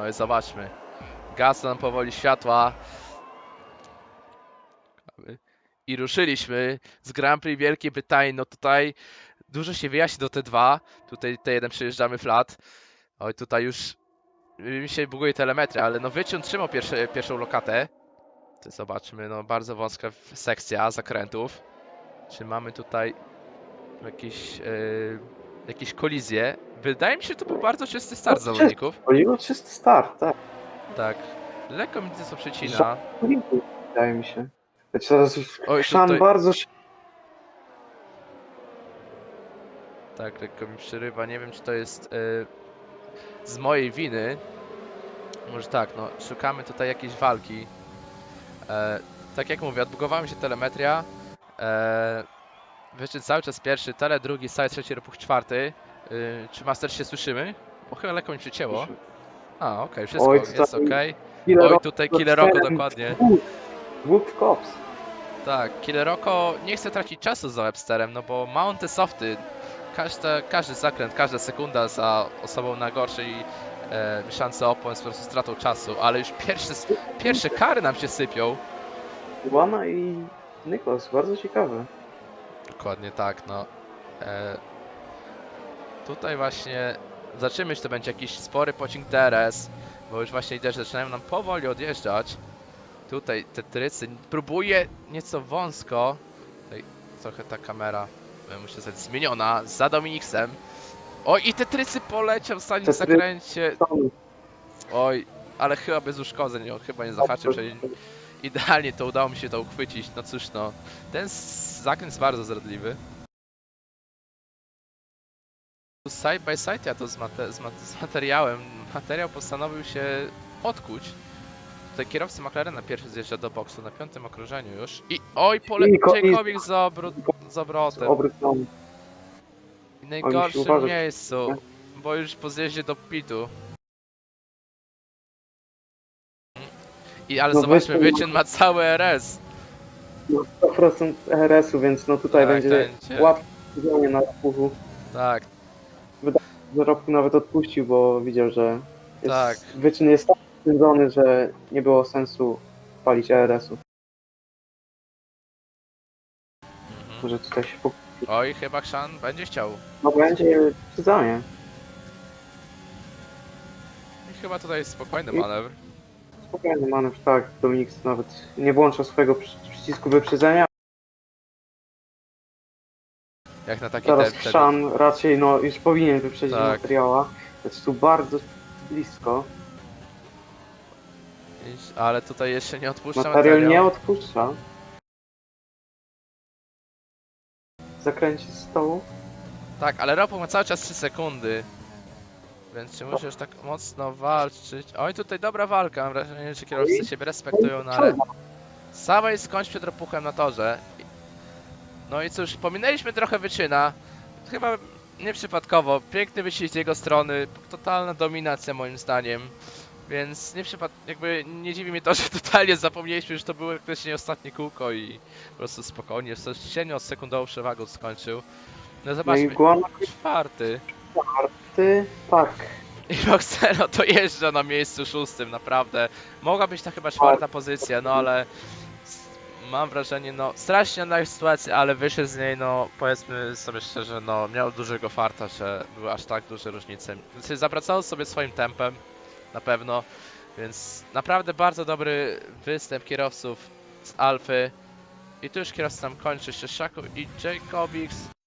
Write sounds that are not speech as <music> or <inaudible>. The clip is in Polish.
No i zobaczmy. Gasną nam powoli światła. I ruszyliśmy z Grand Prix Wielkiej Brytanii. No tutaj dużo się wyjaśni do T2. Tutaj T1 przejeżdżamy flat. Oj, tutaj już mi się buguje telemetria, ale no wyciąg trzymał pierwsze, pierwszą lokatę. To zobaczmy, no bardzo wąska sekcja zakrętów. Czy mamy tutaj jakieś, yy, jakieś kolizje? Wydaje mi się, że to był bardzo czysty start No, zawodników. Oligo czysty start, tak. Tak. Lekko mi co przecina. Wydaje mi się. Znaczy teraz już Oj, Krzan tutaj- bardzo szy- Tak, lekko mi przerywa. Nie wiem, czy to jest yy, z mojej winy. Może tak, no, szukamy tutaj jakiejś walki. E, tak jak mówię, odbugowała mi się telemetria. E, wyczyn cały czas pierwszy, tele drugi, side trzeci, ropuch czwarty. Yy, czy Master się słyszymy? Bo chyba lekko mi przycięło. A, okej, wszystko Oj, jest tutaj okej. Killer Oj, Rock tutaj Killer Rocco Websterem. dokładnie. Dwóch kops. Tak, Killer Rocco nie chce tracić czasu za Websterem, no bo ma on te softy. Każda, każdy zakręt, każda sekunda za osobą na gorszej e, szance opon jest po prostu stratą czasu, ale już pierwsze, pierwsze kary nam się sypią. Łana i Nikos, bardzo ciekawe. Dokładnie tak, no. E, tutaj właśnie zaczymy, czy to będzie jakiś spory pociąg DRS, bo już właśnie liderzy zaczynają nam powoli odjeżdżać. Tutaj te trycy, próbuje nieco wąsko. Tutaj trochę ta kamera, muszę zostać zmieniona, za Dominiksem. Oj, i te trycy poleciał w try- zakręcie. Oj, ale chyba bez uszkodzeń, on chyba nie zahaczył, że idealnie to udało mi się to uchwycić. No cóż, no, ten zakręt jest bardzo zdradliwy. Side by side ja to z, mate z, z materiałem. Materiał postanowił się odkuć. Tutaj kierowcy McLarena pierwszy zjeżdża do boksu na piątym okrążeniu już. I oj, pole I ko- i- Jacobik z, obró z obrotem. W najgorszym miejscu, bo już po zjeździe do pitu. I ale No zobaczmy, wyciąg- wyczyn ma cały RS. No 100% RS-u, więc no tutaj Tak, będzie będzie. łatwe siedzianie na ropuchu. Tak, Zarobku nawet odpuścił, bo widział, że jest, Tak. wyczyn jest tak spędzony, że nie było sensu palić RS-u. mhm. Może tutaj się po... Oj, chyba Krzan będzie chciał. No będzie przyznanie. I chyba tutaj jest spokojny manewr. Spokojny manewr, tak. Dominik nawet nie włącza swojego przy- przycisku wyprzedzenia. Jak na taki Teraz te, Krzan raczej no już powinien wyprzedzić Tak. materiała. Jest tu bardzo blisko. Ale tutaj jeszcze nie odpuszcza Materiał nie odpuszcza. Zakręci z stołu. Tak, ale Ropo ma cały czas 3 sekundy. Więc czy musisz tak mocno walczyć? Oj, tutaj dobra walka. Mam wrażenie, że kierowcy siebie respektują, no ale... Jest skądś przed ropuchem na torze. No i cóż, pominęliśmy trochę wyczyna. Chyba nieprzypadkowo. Piękny wyścig z jego strony. Totalna dominacja moim zdaniem. Więc nie przypad... jakby nie dziwi mnie to, <laughs> że totalnie zapomnieliśmy, że to było praktycznie ostatnie kółko i po prostu spokojnie, z średnio sekundową przewagą skończył. No No i zobaczmy, Guan czwarty. ty tak. I Roxero to jeżdża na miejscu szóstym, naprawdę. Mogła być to chyba czwarta pozycja, no ale mam wrażenie, no strasznie na sytuacja, ale wyszedł z niej, no powiedzmy sobie szczerze, no miał dużego farta, że były aż tak duże różnice. Znaczy, sobie swoim tempem, na pewno, więc naprawdę bardzo dobry występ kierowców z Alfy. I tu już kierowca nam kończy, jeszcze Szaku i Jacobix.